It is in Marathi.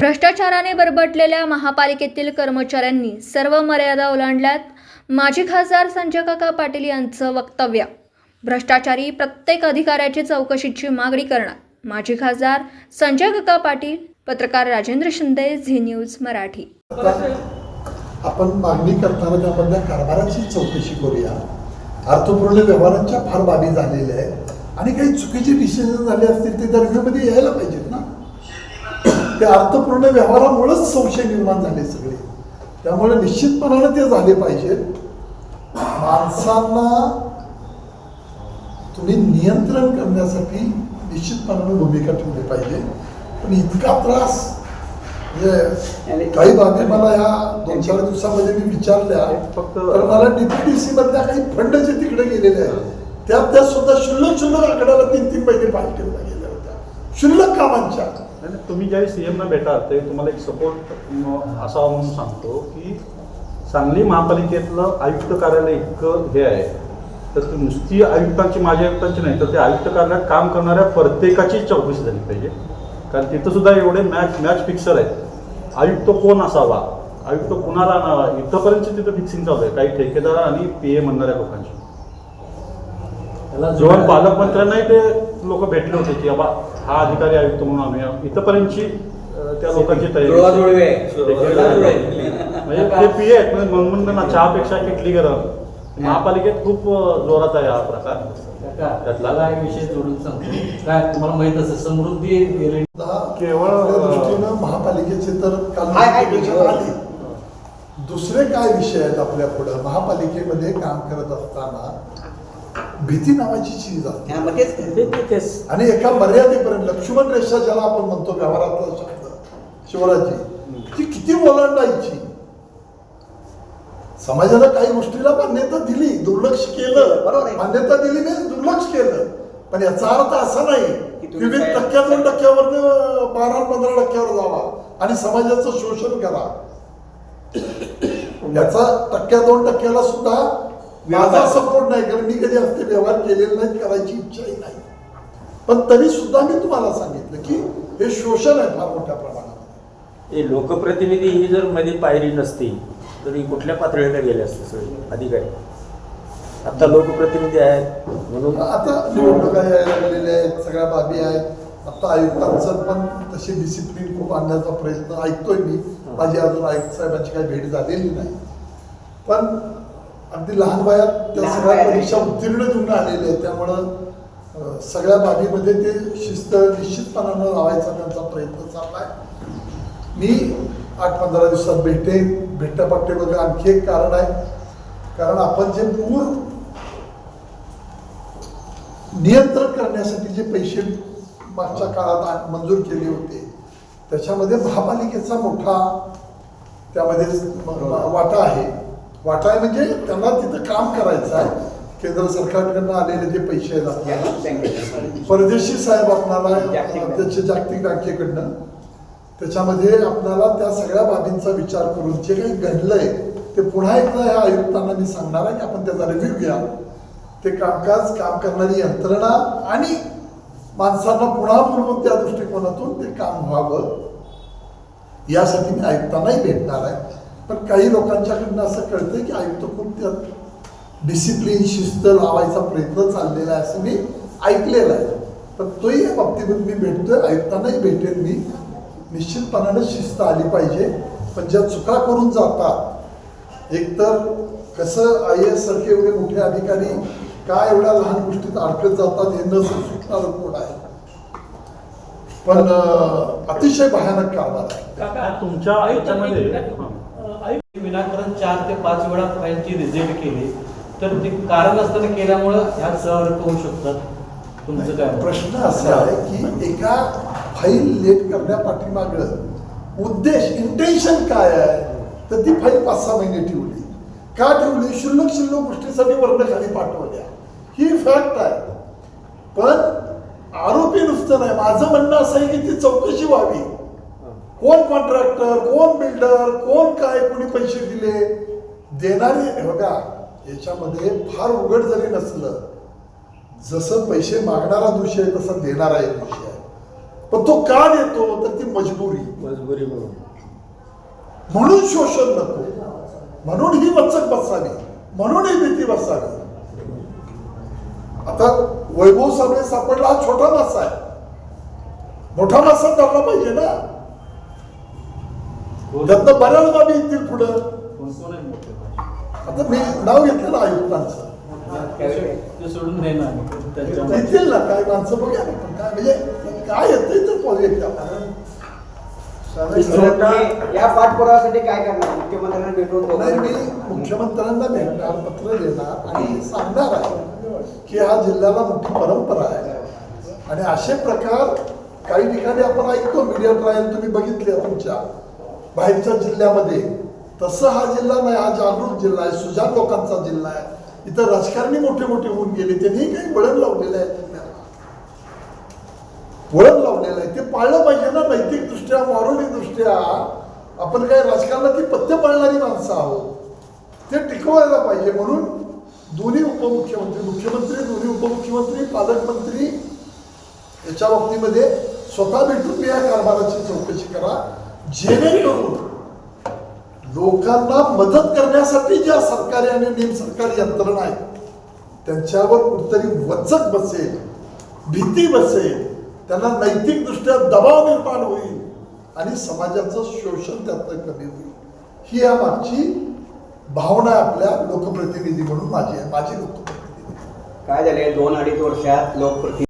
भ्रष्टाचाराने बरबटलेल्या महापालिकेतील कर्मचाऱ्यांनी सर्व मर्यादा ओलांडल्यात. माजी खासदार संजय काका पाटील यांचं वक्तव्य भ्रष्टाचारी प्रत्येक अधिकाऱ्याची चौकशीची मागणी करणार. माजी खासदार संजय काका पाटील पत्रकार राजेंद्र शिंदे झी न्यूज मराठी. आपण मागणी करताना त्यामधल्या कारभाराची चौकशी करूया. अर्थपूर्ण व्यवहारांच्या फार बाबी झालेल्या आहेत. आणि काही चुकीचे डिसिजन झाले असतील ते दर्जामध्ये यायला पाहिजे. ना ते अर्थपूर्ण व्यवहारामुळेच संशय निर्माण झाले सगळे. त्यामुळे निश्चितपणाने ते झाले पाहिजे. माणसांना तुम्ही नियंत्रण करण्यासाठी निश्चितपणाने भूमिका ठेवली पाहिजे. पण इतका त्रास म्हणजे काही बाबी मला ह्या दोन चार दिवसामध्ये मी विचारल्या. फक्त- तर मला डीपीडीसी मधल्या काही फंड जे तिकडे गेलेले आहेत त्यात त्या सुद्धा शुल्लक शुल्लक आकड्याला तीन तीन महिने पाठवल्या गेल्या होत्या. शुल्लक कामांच्या. नाही, नाही, तुम्ही ज्यावेळी सीएमना भेटाल ते तुम्हाला एक सपोर्ट असावा म्हणून सांगतो की सांगली महापालिकेतलं आयुक्त कार्यालय इतकं हे आहे. तर ती नुसती आयुक्तांची माझ्या आयुक्तांची नाही तर ते आयुक्त कार्यालयात काम करणाऱ्या प्रत्येकाची चौकशी झाली पाहिजे. कारण तिथं सुद्धा एवढे मॅच मॅच फिक्सर आहेत. आयुक्त कोण असावा? आयुक्त कुणाला आणावा? इथंपर्यंत तिथं फिक्सिंग चालू आहे. काही ठेकेदार आणि पी ए म्हणणाऱ्या लोकांची. जेव्हा पालकमंत्र्यांनाही ते लोक भेटले होते की बाबा हा अधिकारी आयुक्त म्हणून आणूया इथपर्यंतची त्या लोकांची तयारी. म्हणजे ते पी आहेत म्हणजे म्हणून ना चहापेक्षा किटली गरम. महापालिकेत खूप जोरात आहे हा प्रकार. त्यातला. एक विषय जोडून सांगतो. काय तुम्हाला माहीत असेल समृद्धी केवळ, दृष्टीनं महापालिकेचे तर. आली. दुसरे काय विषय आहेत आपल्या पुढं? महापालिकेमध्ये काम करत असताना भीती नावाची चीज आहे. आणि एका मर्यादेपर्यंत लक्ष्मण रेषा ज्याला आपण म्हणतो व्यवहारातला शब्द शिवराजी ती किती ओलांडायची. समाजानं काही गोष्टीला मान्यता दिली दुर्लक्ष केलं. बरोबर आहे. मान्यता दिली नाही दुर्लक्ष केलं. पण याचा अर्थ असा नाही की की तुम्ही तुम्ही काय- टक्क्या दोन टक्क्यावर बारा पंधरा टक्क्यावर जावा आणि समाजाचं शोषण करा. याचा टक्क्या दोन टक्क्याला सुद्धा माझा सपोर्ट नाही कारण मी कधी असते व्यवहार केलेले नाहीत करायची इच्छाही नाही. पण तरी सुद्धा मी तुम्हाला सांगितलं की हे शोषण आहे फार मोठ्या प्रमाणात हे लोकप्रतिनिधी ही जर मध्ये पायरी नसती तर ही कुठल्या पातळीला गेले असते सगळे? अधिकारी. आता लोकप्रतिनिधी आहेत म्हणून आता निवडणुका यायला लागलेल्या आहेत सगळ्या बाबी आहेत. आता आयुक्तांचं पण तशी डिसिप्लिन खूप आणण्याचा प्रयत्न ऐकतोय मी. माझी अजून आयुक्त साहेबांची काही भेट झालेली नाही. पण अगदी लहान वयात त्या सगळ्या परीक्षा उत्तीर्ण देऊन आलेले आहेत. त्यामुळं सगळ्या बाबीमध्ये ते शिस्त निश्चितपणानं लावायचा त्यांचा प्रयत्न चाललाय मी आठ पंधरा दिवसात भेटेन भेटण्यापाठीमागे आणखी एक कारण आहे. कारण आपण जे पूर नियंत्रण करण्यासाठी जे पैसे मागच्या काळात मंजूर केले होते त्याच्यामध्ये महापालिकेचा मोठा त्यामध्ये वाटा आहे. वाटा आहे म्हणजे त्यांना तिथं काम करायचं आहे. केंद्र सरकारकडनं आलेले जे पैसे आहेत आपल्याला परदेशी साहेब आपणाला. त्याचे जागतिक बँकेकडनं. त्याच्यामध्ये आपल्याला त्या सगळ्या बाबींचा विचार करून जे काही घडलंय ते पुन्हा एकदा ह्या आयुक्तांना मी सांगणार आहे की आपण त्याचा रिव्ह्यू घ्या. ते कामकाज काम करणारी यंत्रणा आणि माणसांना पुन्हा बोलवून त्या दृष्टिकोनातून ते काम व्हावं. यासाठी मी आयुक्तांनाही भेटणार आहे. पण काही लोकांच्याकडनं असं कळतंय की आयुक्त खूप त्यात डिसिप्लिन शिस्त लावायचा प्रयत्न चाललेला आहे असं मी ऐकलेलं आहे. पण तोही या बाबतीत मी भेटतोय. आयुक्तांनाही भेटेल मी. निश्चितपणाने शिस्त आली पाहिजे. पण ज्या चुका करून जातात एकतर कसं आय एस सारखे एवढे मोठे अधिकारी का एवढ्या लहान गोष्टीत अडकत जातात हे न सुटणारं कोण आहे? पण अतिशय भयानक कारभार आहे. तुमच्या याच्यामध्ये हां. आयुक्त विनाकारण चार ते पाच वेळा फाईलची रिजेक्ट केली तर ते कारण असताना केल्यामुळं ह्या सहर्थ होऊ शकतात तुमचं काय प्रश्न असा आहे की एका फाईल लेट करण्या करण्यापाठीमाग उद्देश इंटेन्शन काय आहे? तर ती फाईल पाच सहा महिने ठेवली. का ठेवली? शुल्लक शिल्लक गोष्टीसाठी वर्ण खाली पाठवल्या. ही फॅक्ट आहे. पण आरोपी नुसतं नाही. माझं म्हणणं असं आहे की ती चौकशी व्हावी. कोण कॉन्ट्रॅक्टर कोण बिल्डर कोण काय कोणी पैसे दिले? देणारे बघा याच्यामध्ये फार उघड जरी नसलं जसं पैसे मागणारा दोषी आहे तसा देणारा एक दोषी आहे. पण तो का देतो? तर ती मजबुरी. मजबुरी म्हणून. म्हणून शोषण नको. म्हणून ही वचक बसावी. म्हणून ही भीती बसावी. आता वैभव साबळे सापडला हा छोटा मासा आहे. मोठा मासा धरला पाहिजे ना? त्यातनं बऱ्याच बाबी येतील पुढं. आता मी नाव घेतलं ना आयुक्तांचं. ते सोडून येतील ना काय माणसं पण काय म्हणजे काय येतंय तर पॉझिटिव्ह तुम्ही या पाठपुराव्यासाठी काय करणार? मुख्यमंत्र्यांना भेटून नाही मी मुख्यमंत्र्यांना भेटणार पत्र देणार आणि सांगणार आहे की हा जिल्ह्याला मोठी परंपरा आहे. आणि असे प्रकार काही ठिकाणी आपण ऐकतो. मीडिया ट्रायल तुम्ही बघितले तुमच्या. बाहेरच्या जिल्ह्यामध्ये. तसं हा जिल्हा नाही हा जागृत जिल्हा आहे सुजान लोकांचा जिल्हा आहे. इथं राजकारणी मोठे मोठे होऊन गेले त्यांनी काही वळण लावलेलं आहे वळण लावलेलं आहे. ते पाळलं पाहिजे ना नैतिकदृष्ट्या दृष्ट्या दृष्ट्या आपण काय राजकारणात पथ्य पाळणारी माणसं आहोत. ते टिकवायला पाहिजे म्हणून दोन्ही उपमुख्यमंत्री मुख्यमंत्री दोन्ही उपमुख्यमंत्री पालकमंत्री याच्या बाबतीमध्ये स्वतः भेटून या कारभाराची चौकशी करा. जेणेकरून लोकांना मदत करण्यासाठी ज्या सरकारी आणि निमसरकारी यंत्रणा आहेत त्यांच्यावर कुठतरी वचक बसेल भीती बसेल त्यांना नैतिकदृष्ट्या दबाव निर्माण होईल आणि समाजाचं शोषण त्यातनं कमी होईल. ही या मागची भावना आपल्या लोकप्रतिनिधी म्हणून माझी आहे माझी लोकप्रतिनिधी. काय झाले दोन अडीच वर्षात लोकप्रति